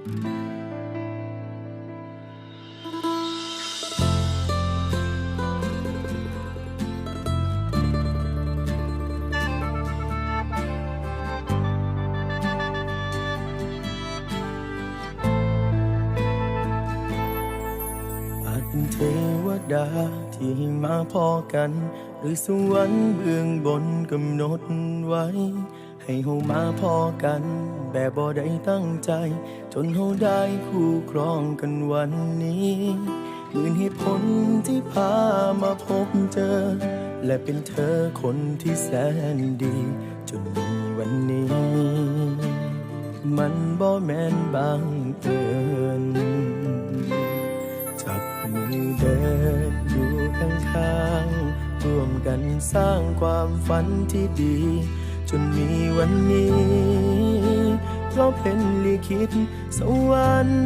เทวดาที่มาพอกัน หรือสวรรค์เบื้องบนกำหนดไว้ ให้เฮามาพอกัน แบบบ่ได้ตั้งใจ จนเฮาได้คู่ครองกันวันนี้มื่นเหตุผลที่พามาพบเจอ และเป็นเธอคนที่แสนดี จนมีวันนี้ มันบ่แม่นบางเอิญจับมือเดินอยู่ข้างๆร่วมกันสร้างความฝันที่ดี จนมีวันนี้ เพราะเป็นลิขิตสวรรค์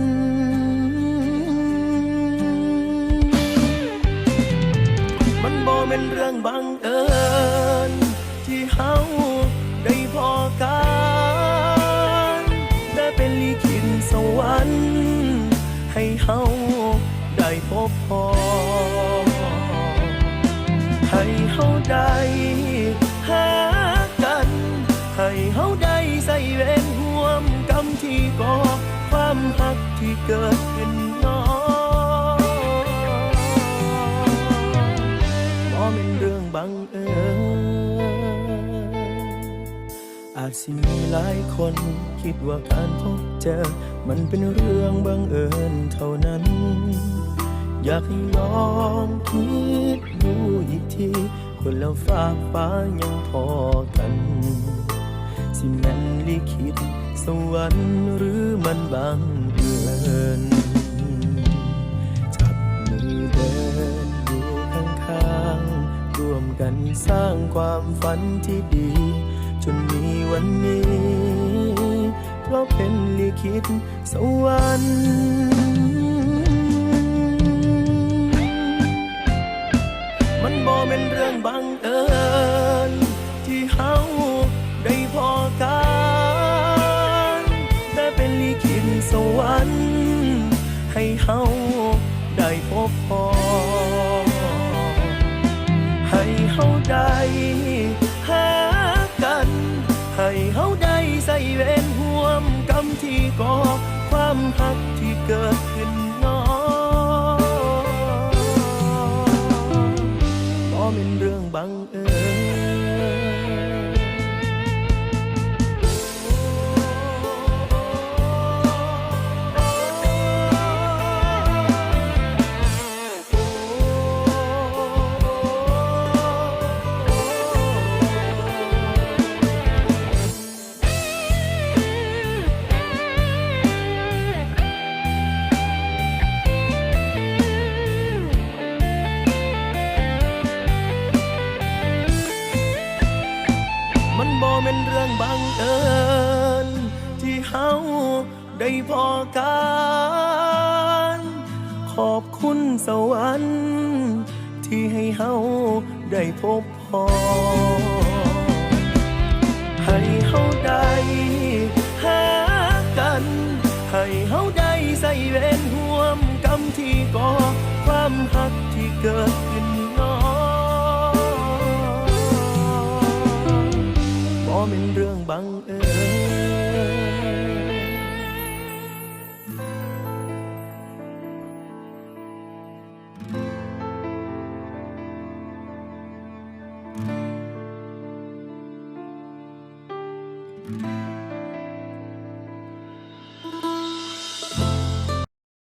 มันบ่เป็นเรื่องบังเอิญที่เฮาได้พอกันได้เป็นลิขิตสวรรค์ให้เฮาได้พบพอให้เฮาได้ ที่เกิดขึ้นน้อบ่เป็นเรื่องบังเอิญอาจสิมีหลายคนคิดว่าการพบเจอ มันเป็นเรื่องบังเอิญเท่านั้น อยากให้ลองคิดดูอีกทีคนแล้วฝากฟ้ายังพอกัน สิแม่นลิขิตสวรรค์หรือมันบังเอิ ญจับมือเดินอยู่ข้างๆ ร่วมกันสร้างความฝันที่ดี จนมีวันนี้ เพราะเป็นลิขิตสวรรค์มันบ่เป็นเรื่องบังเอิญ เฮาได้พบพอ ให้เฮาได้หากัน ให้เฮาได้ใส่เวรห่วมกรรมที่ก่อความหักที่เกิดขึ้นน้อบ่เป็นเรื่องบังเอิญ ได้พอกันขอบคุณสวรรค์ที่ให้เฮาได้พบพอ ให้เฮาได้หากัน ให้เฮาได้ใส่เวรห่วมกรรมที่ก่อความหักที่เกิดขึ้น Música